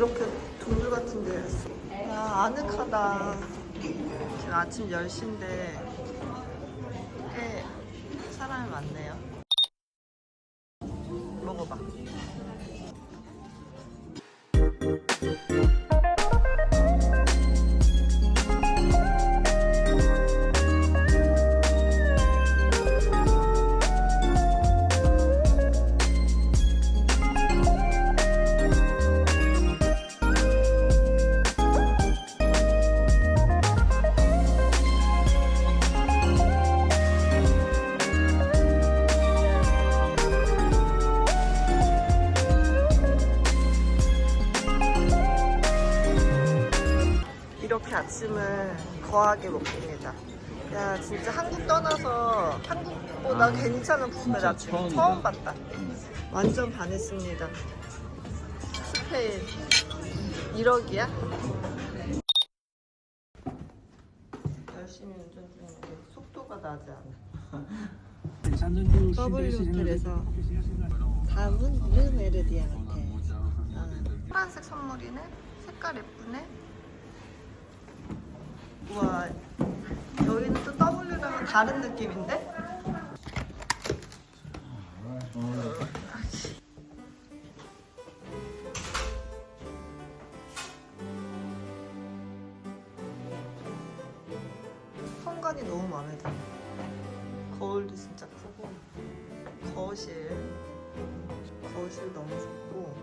이렇게 동굴 같은 데. 야, 아늑하다. 지금 아침 10시인데 꽤 사람이 많네요. 먹어봐. 아침을 거하게 먹습니다. 야, 진짜 한국 떠나서 한국보다 아, 괜찮은 뷔페 아침 처음이다. 처음 봤다. 완전 반했습니다. 스페인 1억이야? 열심히 운전 중인데 속도가 나지 않아. W 호텔에서 다음은 르메르디안 호텔. 아, 파란색 선물이네. 색깔 예쁘네. 우와, 여기는 또 W랑은 다른 느낌인데? 현관이 너무 마음에 들어. 거울도 진짜 크고, 거실, 거실 너무 좋고,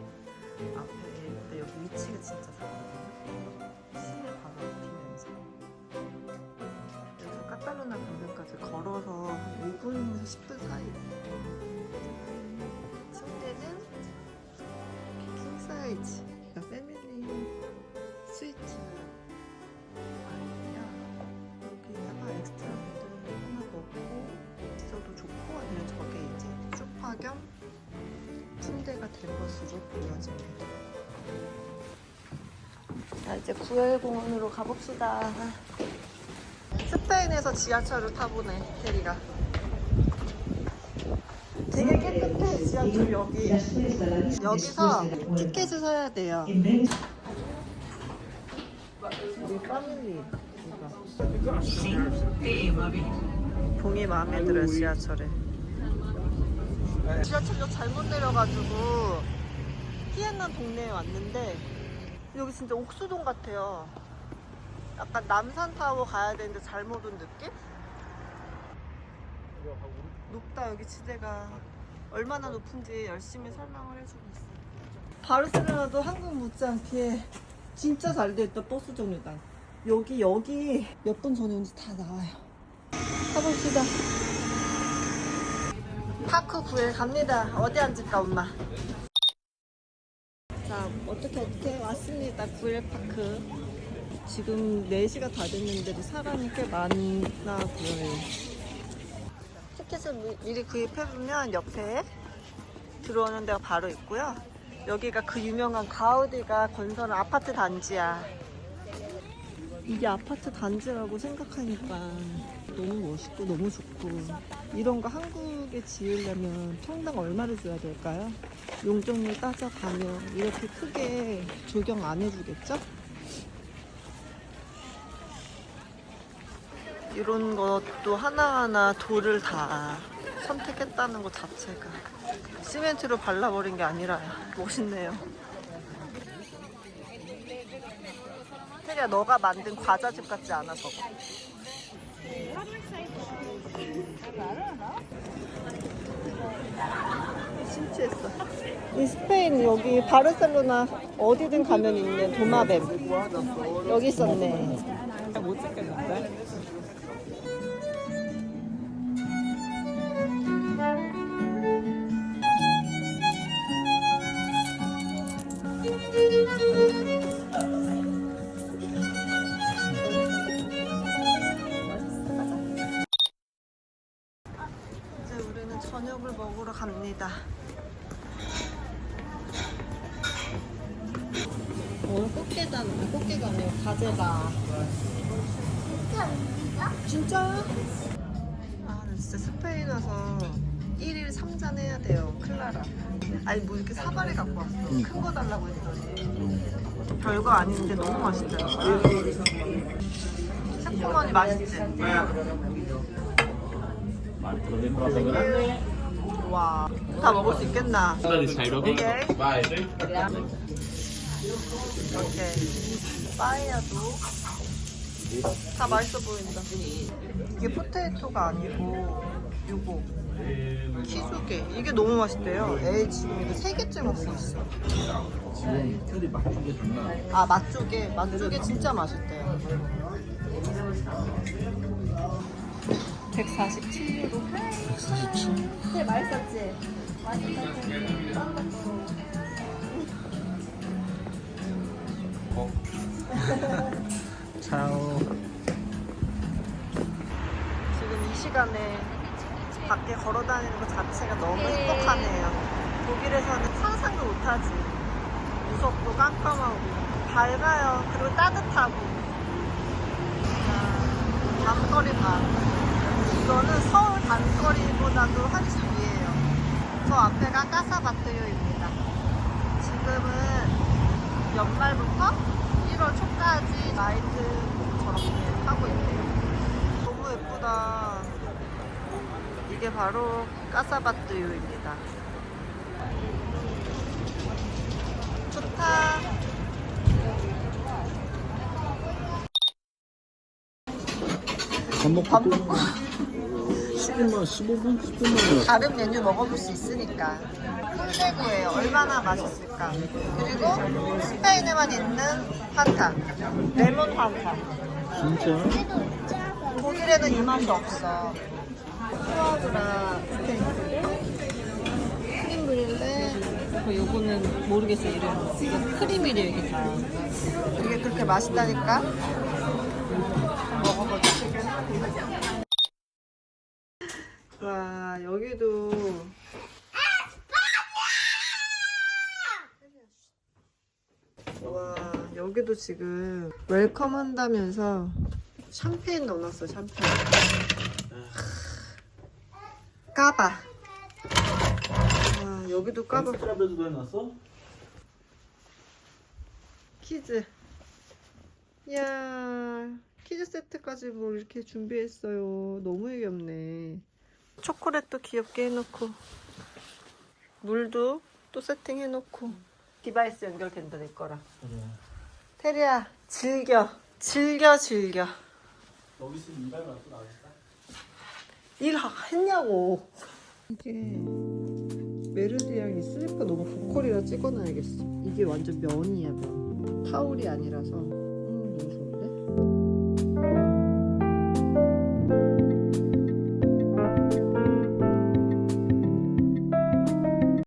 사이즈. 여기가 패밀리 스위트. 아니야. 여기다가 엑스트라 베드 하나 넣고 있어도 좋고 아니면 저게 이제 소파 겸 침대가 될 것으로 보여집니다. 자 이제 구엘공원으로 가봅시다. 스페인에서 지하철을 타보네 테리가. 되게 깨끗해 지하철 여기. 여기서 티켓을 사야 돼요. 우리 패밀리 이거. 봉이 마음에 들어요 지하철에. 지하철역 잘못 내려가지고 희한한 동네에 왔는데 여기 진짜 옥수동 같아요. 약간 남산타워 가야 되는데 잘못 온 느낌? 높다 여기 지대가 얼마나 높은지 열심히 설명을 해주고 있어요. 바르셀로나도 한국 못지않게 진짜 잘 돼있다 버스 정류장. 여기 여기 몇번 전에 온지 다 나와요. 가봅시다. 파크 구에 갑니다. 어디 앉을까 엄마? 자 어떻게 어떻게 왔습니다. 구엘 파크. 지금 4시가 다 됐는데도 사람이 꽤 많나 보여요. 티켓을 미- 미리 구입해보면 옆에 들어오는 데가 바로 있고요. 여기가 그 유명한 가우디가 건설한 아파트 단지야. 이게 아파트 단지라고 생각하니까 너무 멋있고 너무 좋고 이런 거 한국에 지으려면 평당 얼마를 줘야 될까요? 용적률 따져가면 이렇게 크게 조경 안 해주겠죠? 이런 것도 하나하나 돌을 다 선택했다는 것 자체가 시멘트로 발라버린 게 아니라 멋있네요. 태리야 너가 만든 과자집 같지 않아 저거? 심취했어. 이 스페인 여기 바르셀로나 어디든 가면 있는 도마뱀 여기 있었네. 못 찍겠는데? 저녁을 먹으러 갑니다. 오늘 꽃게잖아. 꽃게가 아니고 가재다. 진짜? 아, 나 진짜 스페인 와서 1일 3잔 해야 돼요. 클라라. 아니 뭐 이렇게 사발에 갖고 왔어. 큰 거 달라고 했더니 별거 아닌데 너무 맛있더라고요. 새콤하니 맛있지? 와, 다 먹을 수 있겠나? 오케이. 이렇게 빠에야도 다 맛있어 보인다. 이게 포테이토가 아니고 요거 키조개 이게 너무 맛있대요. 애 지금 이거 세 개째 먹고 있어. 아 맛조개 맛조개 진짜 맛있대요. 147유로. 147. 되게 맛있었지? 맛있었지? 차오. 지금 이 시간에 밖에 걸어 다니는 것 자체가 너무 행복하네요. 독일에서는 상상도 못하지. 무섭고 깜깜하고 밝아요. 그리고 따뜻하고. 아, 밤거리 봐. 이거는 서울 밤거리보다도 훨씬 위에요. 저 앞에가 까사바트요입니다. 지금은 연말부터 1월 초까지 나이트 저렇게 하고 있네요. 너무 예쁘다. 이게 바로 까사바트유입니다. 좋다. 밥 먹고 10분만 15분 10분만 다른 메뉴 먹어볼 수 있으니까. 꿀대구예요. 얼마나 맛있을까. 그리고 스페인에만 있는 판타. 레몬 판타. 진짜 독일에는 이 맛이 없어. 포아그라 스테이크. 크림 브릴레. 그 요거는 모르겠어 이름. 이거 크림이래 이게 다. 이게 그렇게 맛있다니까. 먹어보자. 와 여기도. 와 여기도 지금 웰컴 한다면서 샴페인 넣어놨어 샴페인. 까봐. 와 여기도 까봐. 스크라베도 해놨어? 키즈. 이야 키즈 세트까지 뭐 이렇게 준비했어요. 너무 귀엽네. 초콜릿도 귀엽게 해놓고 물도 또 세팅해놓고. 디바이스 연결된다 내 거랑 그래 테리야 즐겨. 즐겨 즐겨. 여기 있으면 이발 맞고 나오겠다 일 하- 했냐고. 이게 메르디앙 이 슬리퍼 너무 고퀄이라 찍어놔야겠어. 이게 완전 면이야 면. 타올이 아니라서